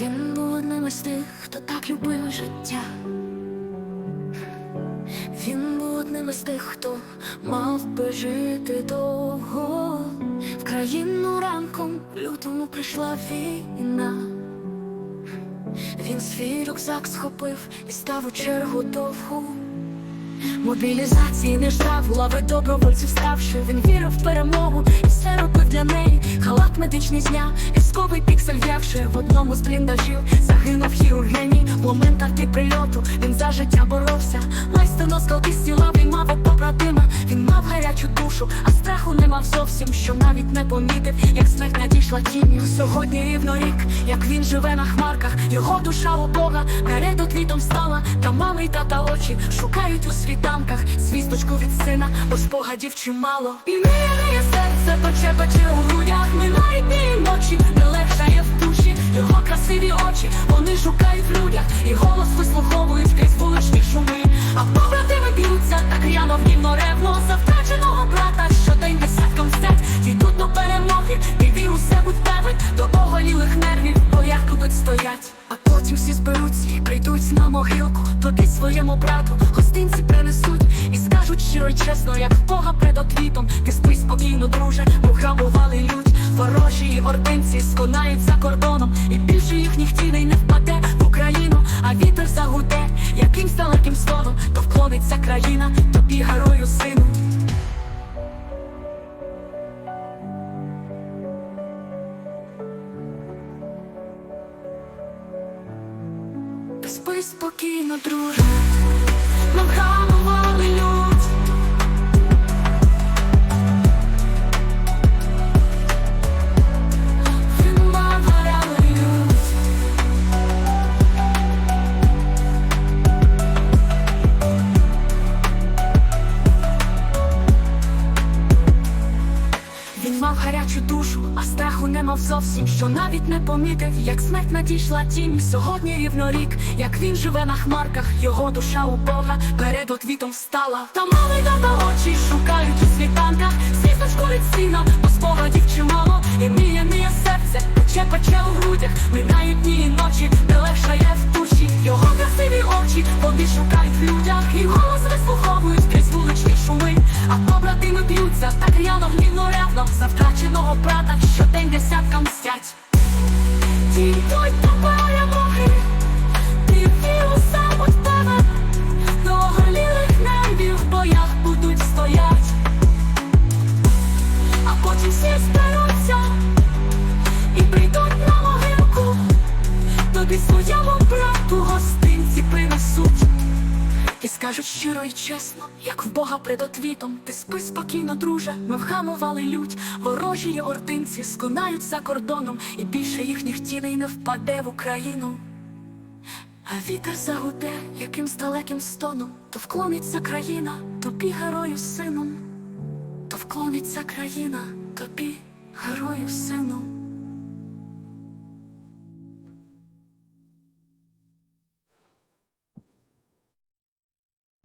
Він був одним із тих, хто так любив життя. Він був одним із тих, хто мав би жити довго. В країну ранком лютому прийшла війна. Він свій рюкзак схопив і став у чергу довгу. Мобілізації не ждав, лави добровольців ставши. Він вірив в перемогу і все робив для неї. Халат медичний зняв, військовий піксель взявши в одному з бліндажів. Загинув хірургені в моментах під прильоту. Він за життя боровся. Майстер скалки стіла, він мав побратима. Він мав гарячу душу, а страху не мав зовсім, що навіть не помітив, як смерть надійшла тінню. Сьогодні рівно рік, як він живе на хмарках. Його душа у Бога перед отвітом стала. Та мами й тата очі шукають у світанках звісточку від сина, бо спогадів чимало. І миє серце пече пече у грудях. Минають дні і ночі, не легшає в душі. Його красиві очі, вони шукають в людях, і голос вислуховують крізь вуличні шуми. А побратими б'ються, так ряно в німно ревно за втраченого брата, щодень десятком мстять. Йдуть до перемоги, і вір у себе будь певен, до оголілих нервів, в боях будуть стоять. А потім всі зберуться прийдуть на могилку, туди своєму брату й чесно, як Бога перед отвітом. Ти спи спокійно, друже, бо грабували лють. Ворожі і ординці сконають за кордоном, і більше їхніх тіней не впаде в Україну, а вітер загуде, якимсь далеким стоном, то вклониться країна, тобі герою сину. Спи спокійно, друже, ми вгамували мав гарячу душу, а страху не мав зовсім, що навіть не помітив, як смерть надійшла тінь. Сьогодні рівно рік, як він живе на хмарках, його душа у Бога перед отвітом встала. Та мали дата очі шукають у світанках, світочку від сіна, бо спогадів чимало, і міє, міє серце, пече, пече у грудях, минають дні і ночі, побратими б'ються, так ряно гнівно За втраченого брата щодень десяткам стять. Ті йдуть до перемоги Ти віру сам у тебе До оголілих небів в боях будуть стоять А потім всі і скажуть щиро і чесно, як в Бога перед отвітом, ти спи спокійно, друже, ми вгамували лють, ворожі ординці сконають за кордоном, і більше їхніх тіней не впаде в Україну. А вітер загуде якимсь далеким стоном, то вклониться країна, тобі герою сином, то вклониться країна, тобі герою сином.